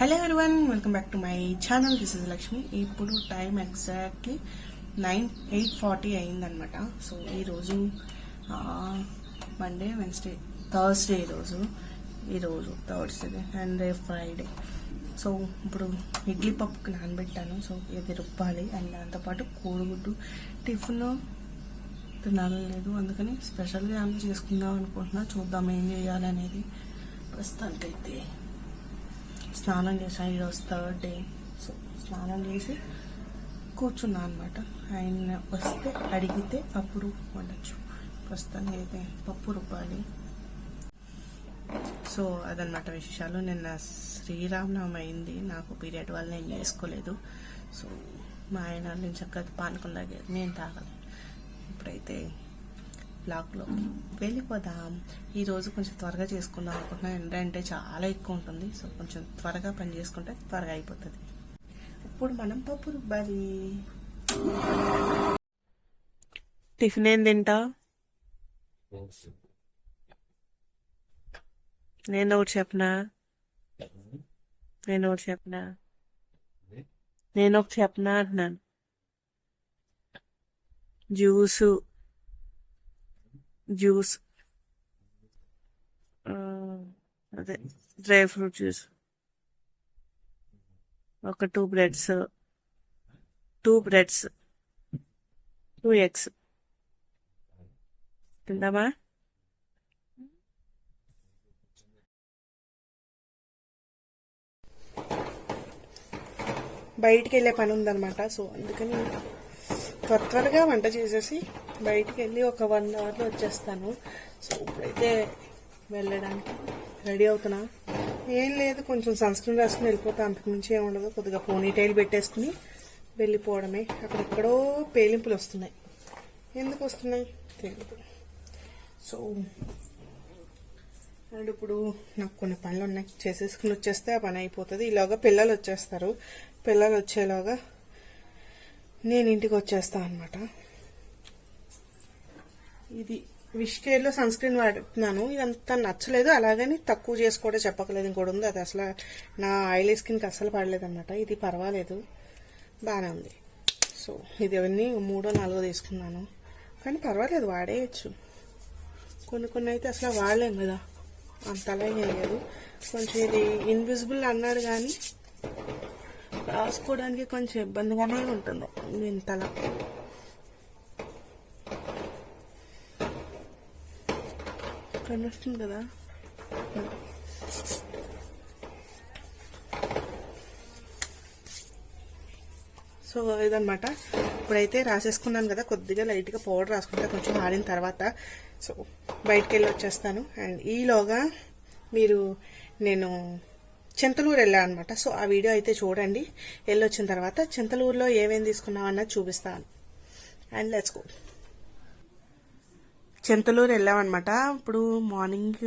Hello everyone welcome back to my channel this is Lakshmi ఇప్పుడు time exactly nine eight forty అయిందనమాట so ఈరోజు Monday Wednesday Thursday ఈరోజు ఈరోజు Thursday and రేపు Friday so ఇప్పుడు ఇడ్లీ పప్పుకి నానబెట్టాను. సో ఇది రుబ్బాలి. అండ్ దాంతోపాటు కోడిగుడ్డు. టిఫిన్ తినాలని లేదు. అందుకని స్పెషల్గా ఏమైనా చేసుకుందాం అనుకుంటున్నా. చూద్దాం ఏం చేయాలనేది ప్రస్తుతానికైతే. స్నానం చేశాను ఈరోజు థర్డ్ డే. సో స్నానం చేసి కూర్చున్నా అనమాట ఆయన వస్తే అడిగితే అప్పుడు వండొచ్చు. ప్రస్తుతానికి అయితే పప్పు రుబ్బాలి. సో అదనమాట విశేషాలు. నిన్న శ్రీరామనవమి అయింది. నాకు పీరియడ్ వల్ల నేను చేసుకోలేదు. సో మా ఆయన నేను చక్కగా పానకం తాగారు నేను తాగలేదు ఇప్పుడైతే బ్లాక్లో. వెళ్ళిపోదాం. ఈరోజు కొంచెం త్వరగా చేసుకుందాం అనుకుంటున్నాను ఏంటంటే చాలా ఎక్కువ ఉంటుంది. సో కొంచెం త్వరగా పని చేసుకుంటే త్వరగా అయిపోతుంది. ఇప్పుడు మనం పప్పు రుబ్బాలి. టిఫిన్ ఏం తింటా? నేను ఒకటి చెప్పనా? నేను ఒకటి చెప్పనా? నేను ఒకటి చెప్పనా అంటున్నాను. జ్యూసు. జ్యూస్ అదే డ్రై ఫ్రూట్ జ్యూస్ ఒక two breads two breads two eggs తిందామా? బయటికి వెళ్ళే పని ఉందన్నమాట. సో అందుకని త్వర త్వరగా వంట చేసేసి బయటికి వెళ్ళి ఒక వన్ అవర్లో వచ్చేస్తాను. సో ఇప్పుడైతే వెళ్ళడానికి రెడీ అవుతున్నా. ఏం లేదు కొంచెం సన్స్క్రీన్ రాసుకుని వెళ్ళిపోతా. అంతకుమించి ఏమి ఉండదు. కొద్దిగా పోనీ టైల్ పెట్టేసుకుని వెళ్ళిపోవడమే. అక్కడెక్కడో పేలింపులు వస్తున్నాయి. ఎందుకు వస్తున్నాయి? తెలియదు సో అండ్ ఇప్పుడు నాకు కొన్ని పనులు ఉన్నాయి. చేసేసుకుని వచ్చేస్తే ఆ పని అయిపోతుంది. ఇలాగా పిల్లలు వచ్చేస్తారు. పిల్లలు వచ్చేలాగా నేను ఇంటికి వచ్చేస్తా అనమాట ఇది విష్కేర్లో సన్ స్క్రీన్ వాడుతున్నాను. ఇదంతా నచ్చలేదు. అలాగని తక్కువ చేసి కూడా చెప్పకలేదు. ఇంకోటి ఉంది. అది అసలు నా ఆయిలీ స్కిన్కి అస్సలు పడలేదన్నమాట. ఇది పర్వాలేదు. బాగానే ఉంది. సో ఇది అవన్నీ మూడో నాలుగో తీసుకున్నాను. కానీ పర్వాలేదు. వాడేయచ్చు. కొన్ని కొన్ని అయితే అసలు వాడలేం కదా. అంతలా ఏం లేదు. కొంచెం ఇది ఇన్విజిబుల్ అన్నారు కానీ రాసుకోవడానికి కొంచెం ఇబ్బందిగానే ఉంటుంది. ఇంతలా కనిపిస్తుంది కదా. సో ఇదనమాట ఇప్పుడైతే రాసేసుకున్నాను కదా కొద్దిగా లైట్గా పౌడర్ రాసుకుంటే కొంచెం ఆడిన తర్వాత. సో బయటకు వెళ్ళి వచ్చేస్తాను. అండ్ ఈలోగా మీరు నేను చింతలూరు వెళ్ళాను అనమాట సో ఆ వీడియో అయితే చూడండి. వెళ్ళొచ్చిన తర్వాత చింతలూరులో ఏమేమి తీసుకున్నాం అన్నది చూపిస్తాను అండ్ లెట్స్ గో. చింతలూరు వెళ్ళామన్నమాట ఇప్పుడు మార్నింగ్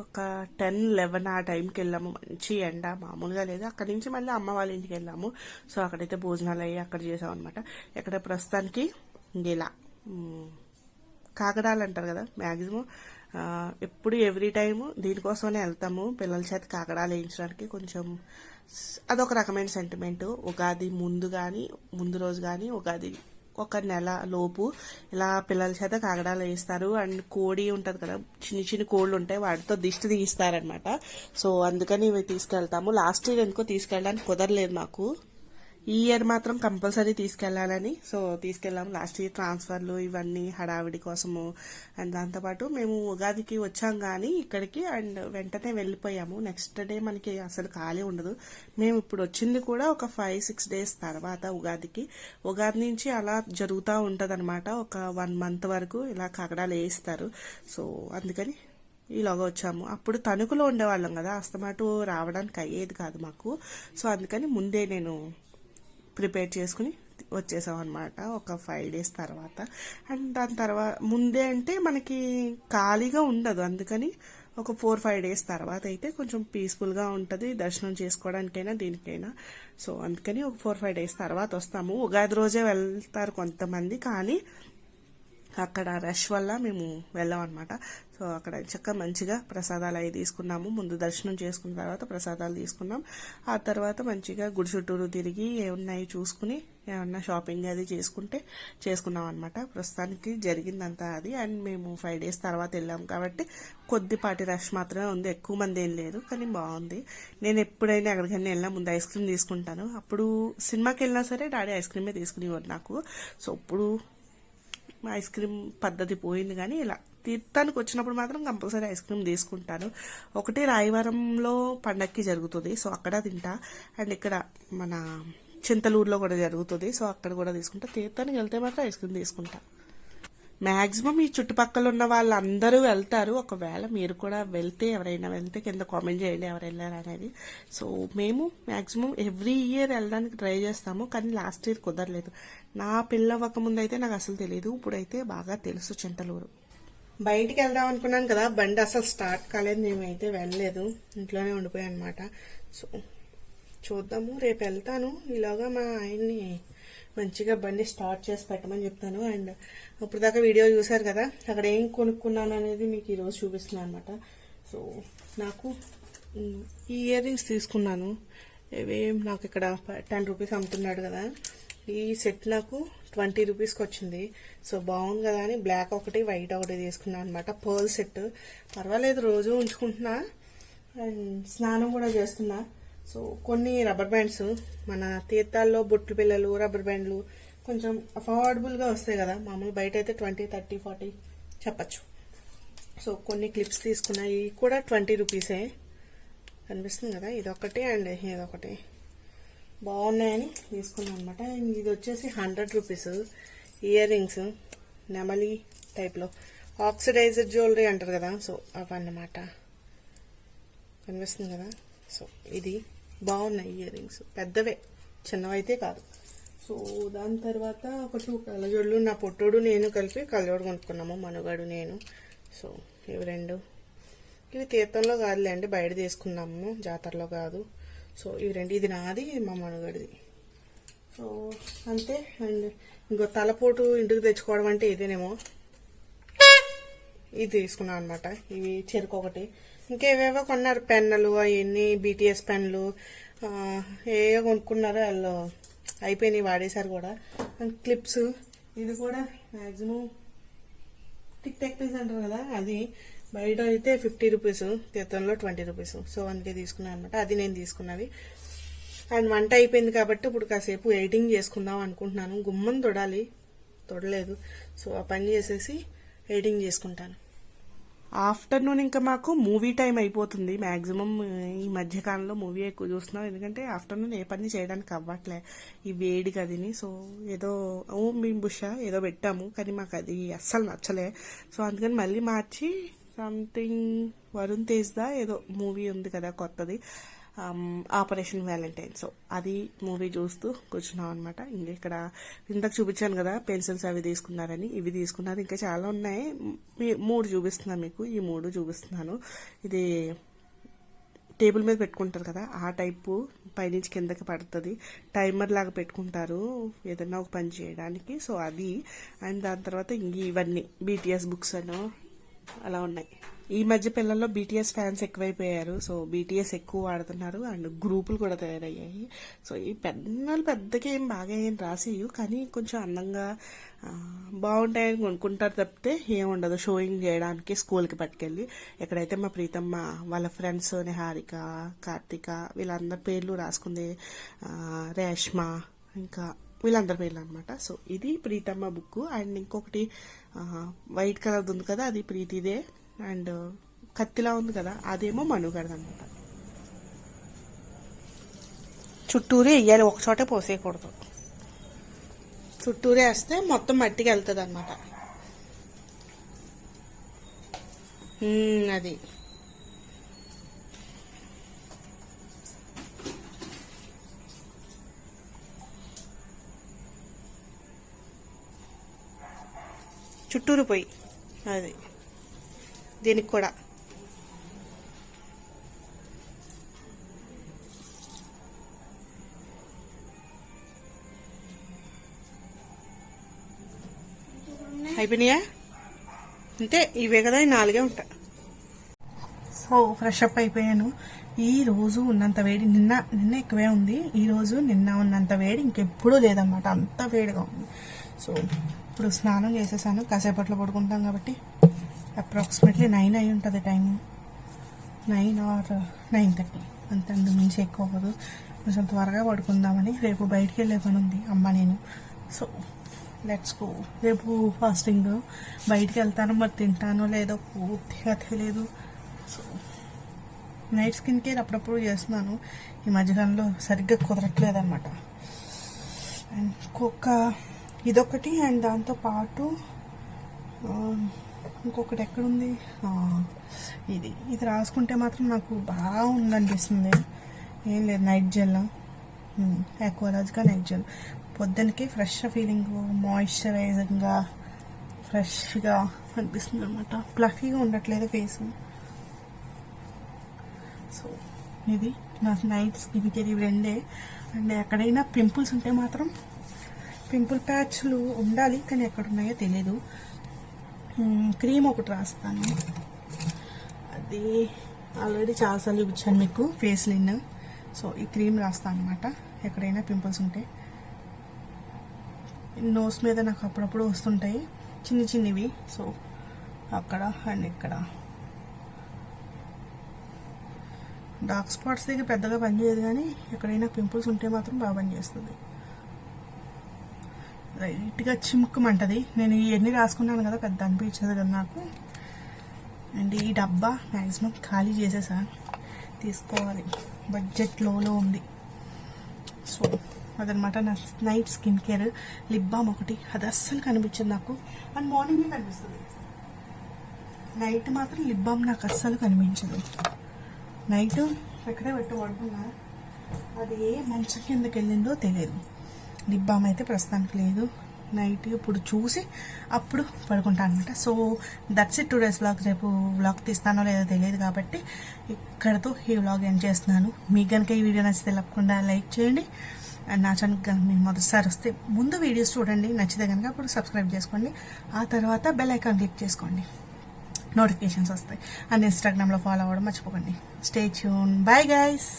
ఒక టెన్ లెవెన్ ఆ టైంకి వెళ్ళాము. మంచి ఎండ మామూలుగా లేదు. అక్కడి నుంచి మళ్ళీ అమ్మ వాళ్ళ ఇంటికి వెళ్ళాము. సో అక్కడైతే భోజనాలు అయ్యి అక్కడ చేసాం అనమాట ఇక్కడ ప్రస్తుతానికి ఇలా కాకడాలు అంటారు కదా మ్యాక్సిమం. ఎప్పుడు ఎవ్రీ టైము దీనికోసమనే వెళ్తాము. పిల్లల చేత కాకడాలు వేయించడానికి కొంచెం అదొక రకమైన సెంటిమెంట్ ఉగాది ముందు కానీ ముందు రోజు కానీ ఉగాది ఒక నెల లోపు ఇలా పిల్లల చేత కాగడాలు వేస్తారు అండ్ కోడి ఉంటుంది కదా చిన్న చిన్న కోళ్ళు ఉంటాయి వాటితో దిష్టి తీస్తారనమాట సో అందుకని ఇవి తీసుకెళ్తాము. లాస్ట్ ఇయర్ ఎందుకో తీసుకెళ్ళడానికి కుదరలేదు మాకు. ఈ ఇయర్ మాత్రం కంపల్సరీ తీసుకెళ్ళాలని సో తీసుకెళ్ళాము లాస్ట్ ఇయర్ ట్రాన్స్ఫర్లు ఇవన్నీ హడావిడి కోసము అండ్ దాంతోపాటు మేము ఉగాదికి వచ్చాం కానీ ఇక్కడికి అండ్ వెంటనే వెళ్ళిపోయాము. నెక్స్ట్ డే మనకి అసలు ఖాళీ ఉండదు. మేము ఇప్పుడు వచ్చింది కూడా ఒక ఫైవ్ సిక్స్ డేస్ తర్వాత ఉగాదికి. ఉగాది నుంచి అలా జరుగుతూ ఉంటుంది అనమాట ఒక వన్ మంత్ వరకు ఇలా కాకడాలు వేయిస్తారు. సో అందుకని ఈలోగా వచ్చాము. అప్పుడు తణుకులో ఉండేవాళ్ళం కదా. అస్తమాటు రావడానికి అయ్యేది కాదు మాకు. సో అందుకని ముందే నేను ప్రిపేర్ చేసుకుని వచ్చేసాం అనమాట ఒక ఫైవ్ డేస్ తర్వాత. అండ్ దాని తర్వాత ముందే అంటే మనకి ఖాళీగా ఉండదు. అందుకని ఒక ఫోర్ ఫైవ్ డేస్ తర్వాత అయితే కొంచెం పీస్ఫుల్గా ఉంటుంది దర్శనం చేసుకోవడానికైనా దీనికైనా. సో అందుకని ఒక ఫోర్ ఫైవ్ డేస్ తర్వాత వస్తాము. ఉగాది రోజే వెళ్తారు కొంతమంది కానీ అక్కడ రష్ వల్ల మేము వెళ్ళాం అనమాట సో అక్కడ చక్కగా మంచిగా ప్రసాదాలు అవి తీసుకున్నాము. ముందు దర్శనం చేసుకున్న తర్వాత ప్రసాదాలు తీసుకున్నాం. ఆ తర్వాత మంచిగా గుడి చుట్టూరు తిరిగి ఏమున్నాయి చూసుకుని ఏమన్నా షాపింగ్ అది చేసుకుంటే చేసుకున్నాం అనమాట ప్రస్తుతానికి జరిగిందంతా అది. అండ్ మేము ఫైవ్ డేస్ తర్వాత వెళ్ళాం కాబట్టి కొద్దిపాటి రష్ మాత్రమే ఉంది. ఎక్కువ మంది ఏం లేదు కానీ బాగుంది. నేను ఎప్పుడైనా ఎక్కడికైనా వెళ్ళినా ముందు ఐస్ క్రీమ్ తీసుకుంటాను. అప్పుడు సినిమాకి వెళ్ళినా సరే డాడీ ఐస్ క్రీమే తీసుకునేవారు నాకు. సో ఇప్పుడు ఐస్ క్రీమ్ పద్ధతి పోయింది కానీ ఇలా తీర్థానికి వచ్చినప్పుడు మాత్రం కంపల్సరీ ఐస్ క్రీమ్ తీసుకుంటాను. ఒకటి రాయవరంలో పండక్కి జరుగుతుంది సో అక్కడ తింటా. అండ్ ఇక్కడ మన చింతలూరులో కూడా జరుగుతుంది సో అక్కడ కూడా తీసుకుంటా. తీర్థానికి వెళ్తే మాత్రం ఐస్ క్రీమ్ తీసుకుంటా. మ్యాక్సిమం ఈ చుట్టుపక్కల ఉన్న వాళ్ళందరూ వెళ్తారు. ఒకవేళ మీరు కూడా వెళ్తే ఎవరైనా వెళ్తే కింద కామెంట్ చేయండి ఎవరు వెళ్ళారు అనేది. సో మేము మ్యాక్సిమం ఎవ్రీ ఇయర్ వెళ్ళడానికి ట్రై చేస్తాము కానీ లాస్ట్ ఇయర్ కుదరలేదు. నా పిల్లవ్వక ముందు అయితే నాకు అసలు తెలియదు ఇప్పుడైతే బాగా తెలుసు చింతలూరు. బయటికి వెళ్దాం అనుకున్నాను కదా బండి అసలు స్టార్ట్ కాలేదు మేమైతే వెళ్ళలేదు. ఇంట్లోనే ఉండిపోయాను అనమాట సో చూద్దాము రేపు వెళ్తాను. ఈలోగా మా ఆయన్ని మంచిగా బండి స్టార్ట్ చేసి పెట్టమని చెప్తాను. అండ్ ఇప్పుడు దాకా వీడియో చూశారు కదా అక్కడ ఏం కొనుక్కున్నాను అనేది మీకు ఈరోజు చూపిస్తున్నాను అనమాట సో నాకు ఈ ఇయర్ రింగ్స్ తీసుకున్నాను. ఇవేం నాకు ఇక్కడ టెన్ రూపీస్ అమ్ముతున్నాడు కదా. ఈ సెట్ నాకు ట్వంటీ రూపీస్కి వచ్చింది. సో బాగుంది కదా అని బ్లాక్ ఒకటి వైట్ ఒకటి తీసుకున్నాను అనమాట పర్ల్ సెట్. పర్వాలేదు రోజు ఉంచుకుంటున్నా. అండ్ స్నానం కూడా చేస్తున్నా. సో కొన్ని రబ్బర్ బ్యాండ్స్ మన తీర్థాల్లో బొట్లు పిల్లలు రబ్బర్ బ్యాండ్లు కొంచెం అఫోర్డబుల్గా వస్తాయి కదా. మామూలు బయట అయితే ట్వంటీ థర్టీ ఫార్టీ చెప్పచ్చు. సో కొన్ని క్లిప్స్ తీసుకున్నాయి కూడా ట్వంటీ రూపీసే కనిపిస్తుంది కదా? ఇదొకటి అండ్ ఇదొకటి బాగున్నాయని తీసుకున్నాను అనమాట ఇది వచ్చేసి హండ్రెడ్ రూపీస్ ఇయర్ రింగ్స్ నెమలి టైప్లో ఆక్సిడైజర్ జ్యువెలరీ అంటారు కదా? సో అవన్నమాట. కనిపిస్తుంది కదా? సో ఇది. బాగున్నాయి ఇయర్ రింగ్స్. పెద్దవే. చిన్నవైతే కాదు. సో దాని తర్వాత ఒక టూ కళ్ళజోళ్ళు నా పొట్టోడు నేను కలిపి కళ్ళజోడు కొనుక్కున్నాము. మనుగాడు నేను. సో ఇవి రెండు. ఇవి తీర్థంలో కాదులేండి బయట తీసుకున్నాము. జాతరలో కాదు. సో ఇవి రెండు. ఇది నాది ఇది మా మనుగడిది. సో అంతే. అండ్ ఇంకో తలపోటు ఇంటికి తెచ్చుకోవడం అంటే ఇదేనేమో. ఇది తీసుకున్నాను అనమాట ఇవి చెరుకు ఒకటి. ఇంకేవేవో కొన్నారు. పెన్నులు అవన్నీ బీటీఎస్ పెన్నులు ఏవో కొనుక్కున్నారో. వాళ్ళు అయిపోయినాయి వాడేశారు కూడా. క్లిప్స్. ఇది కూడా మ్యాక్సిమం టిక్ టాక్ పీస్ అంటారు కదా. అది బయట అయితే ఫిఫ్టీ రూపీస్ తీర్థంలో ట్వంటీ రూపీస్. సో అందుకే తీసుకున్నాను అనమాట అది నేను తీసుకున్నది. అండ్ వంట అయిపోయింది కాబట్టి ఇప్పుడు కాసేపు ఎడిటింగ్ చేసుకుందాం అనుకుంటున్నాను. గుమ్మం తొడాలి. తొడలేదు. సో ఆ పని చేసేసి ఎడిటింగ్ చేసుకుంటాను. ఆఫ్టర్నూన్ ఇంకా మాకు మూవీ టైం అయిపోతుంది. మ్యాక్సిమం ఈ మధ్యకాలంలో మూవీ ఎక్కువ చూస్తున్నాం. ఎందుకంటే ఆఫ్టర్నూన్ ఏ పని చేయడానికి అవ్వట్లే. ఈ వేడి గదిని. సో ఏదో ఓ మేము బుష ఏదో పెట్టాము. కానీ మాకు అది అస్సలు నచ్చలే. సో అందుకని మళ్ళీ మార్చి సంథింగ్ వరుణ్ తేజ్దా ఏదో మూవీ ఉంది కదా కొత్తది. ఆపరేషన్ వ్యాలంటైన్ సో అది మూవీ చూస్తూ కూర్చున్నాం అనమాట ఇంకా ఇక్కడ ఇంతకు చూపించాను కదా పెన్సిల్స్ అవి తీసుకున్నారని ఇవి తీసుకున్నారు. ఇంకా చాలా ఉన్నాయి. మీ- మూడు చూపిస్తున్నాను మీకు. ఈ మూడు చూపిస్తున్నాను. ఇది టేబుల్ మీద పెట్టుకుంటారు కదా ఆ టైపు పైనుంచి కిందకి పడుతుంది. టైమర్ లాగా పెట్టుకుంటారు ఏదైనా ఒక పని చేయడానికి. సో అది. అండ్ దాని తర్వాత ఇంక ఇవన్నీ బీటీఎస్ బుక్స్ అను అలా ఉన్నాయి. ఈ మధ్య పిల్లల్లో బీటీఎస్ ఫ్యాన్స్ ఎక్కువైపోయారు. సో బీటీఎస్ ఎక్కువ వాడుతున్నారు అండ్ గ్రూపులు కూడా తయారయ్యాయి. సో ఈ పెద్దలు పెద్దగా ఏం బాగా ఏం రాసేయు కానీ కొంచెం అందంగా బాగుంటాయని కొనుక్కుంటారు తప్పితే ఏం ఉండదు. షోయింగ్ చేయడానికి స్కూల్కి పట్టుకెళ్ళి. ఎక్కడైతే మా ప్రీతమ్మ వాళ్ళ ఫ్రెండ్స్ నిహారిక కార్తిక వీళ్ళందరి పేర్లు రాసుకుంది రేష్మ ఇంకా వీళ్ళందరి పేర్లు అనమాట సో ఇది ప్రీతమ్మ బుక్. అండ్ ఇంకొకటి వైట్ కలర్ ఉంది కదా అది ప్రీతిదే. అండ్ కత్తిలా ఉంది కదా అదేమో మనుగడది అనమాట చుట్టూరే వేయాలి ఒకచోటే పోసేయకూడదు. చుట్టూరే వేస్తే మొత్తం మట్టికి వెళ్తుంది అనమాట అది. చుట్టూరు పోయి. అది. దీనికి కూడా. అయిపోయినాయా? అంటే ఇవే కదా నాలుగే ఉంటాయి. సో ఫ్రెష్ అప్ అయిపోయాను. ఈ రోజు ఉన్నంత వేడి నిన్న నిన్న ఎక్కువే ఉంది. ఈ రోజు నిన్న ఉన్నంత వేడి ఇంకెప్పుడూ లేదన్నమాట. అంత వేడిగా ఉంది. సో ఇప్పుడు స్నానం చేసేసాను కాసేపట్లో పడుకుంటాం కాబట్టి అప్రాక్సిమేట్లీ నైన్ అయి ఉంటుంది time nine or nine thirty అంత మించి ఎక్కువ అవ్వదు కొంచెం త్వరగా పడుకుందామని రేపు బయటికి వెళ్ళే పని ఉంది అమ్మ నేను. సో లెట్స్ గో రేపు ఫాస్టింగ్ బయటికి వెళ్తాను మరి తింటానో లేదో పూర్తిగా తెలియదు సో నైట్ స్కిన్ కేర్ అప్పుడప్పుడు చేస్తున్నాను. ఈ మధ్యకాలంలో సరిగ్గా కుదరట్లేదు అనమాట అండ్ ఇంకొక ఇదొకటి అండ్ దాంతో పాటు ఇంకొకటి ఎక్కడుంది? ఇది. ఇది రాసుకుంటే మాత్రం నాకు బాగా ఉందనిపిస్తుంది. ఏం లేదు నైట్ జెల్. ఎక్వలాజ్గా నైట్ జెల్. పొద్దునకి ఫ్రెష్ ఫీలింగ్ మాయిశ్చరైజింగ్గా ఫ్రెష్గా అనిపిస్తుంది అనమాట ప్లఫీగా ఉండట్లేదు ఫేస్ సో ఇది నా నైట్ స్కిన్ కేర్ ఇవి రెండే. అండ్ ఎక్కడైనా పింపుల్స్ ఉంటే మాత్రం పింపుల్ ప్యాచ్లు ఉండాలి కానీ ఎక్కడ ఉన్నాయో తెలియదు క్రీమ్ ఒకటి రాస్తాను. అది ఆల్రెడీ చాలాసార్లు చూపించాను మీకు ఫేస్ లిన్. సో ఈ క్రీమ్ రాస్తాను అనమాట ఎక్కడైనా పింపుల్స్ ఉంటే. నోస్ మీద నాకు అప్పుడప్పుడు వస్తుంటాయి. చిన్ని చిన్నవి. సో అక్కడ అండ్ ఇక్కడ. డార్క్ స్పాట్స్ దగ్గర పెద్దగా పనిచేయదు కానీ ఎక్కడైనా పింపుల్స్ ఉంటే మాత్రం బాగా పనిచేస్తుంది. లైట్గా చిమ్కమంటది నేను ఇవన్నీ రాసుకున్నాను కదా పెద్ద అనిపించదు కదా నాకు. అండ్ ఈ డబ్బా మ్యాక్సిమం ఖాళీ చేసేసా. తీసుకోవాలి. బడ్జెట్ లోలో ఉంది. సో అదనమాట నా night skin care lip balm ఒకటి. అది అస్సలు కనిపించదు నాకు. అండ్ మార్నింగే కనిపిస్తుంది. నైట్ మాత్రం లిప్ బామ్ నాకు అస్సలు కనిపించదు. నైట్ ఎక్కడే పెట్టి పడుకున్నా. అది ఏ మంచం కిందకి వెళ్ళిందో తెలియదు. లిప్ బామ్ అయితే ప్రస్తుతానికి లేదు. నైట్ ఇప్పుడు చూసి అప్పుడు పడుకుంటాను అనమాట so that's it two days vlog రేపు వ్లాగ్ తీస్తానో లేదో తెలియదు కాబట్టి ఇక్కడతో ఈ వ్లాగ్ ఎండ్ చేస్తున్నాను. మీకు కనుక ఈ వీడియో నచ్చితే తప్పకుండా లైక్ చేయండి. అండ్ నా ఛానల్ కనుక మీరు మొదటిసారి వస్తే ముందు వీడియోస్ చూడండి. నచ్చితే కనుక అప్పుడు సబ్స్క్రైబ్ చేసుకోండి. ఆ తర్వాత బెల్ ఐకాన్ క్లిక్ చేసుకోండి. నోటిఫికేషన్స్ వస్తాయి. అండ్ ఇన్స్టాగ్రామ్లో ఫాలో అవ్వడం మర్చిపోకండి. Stay tune bye guys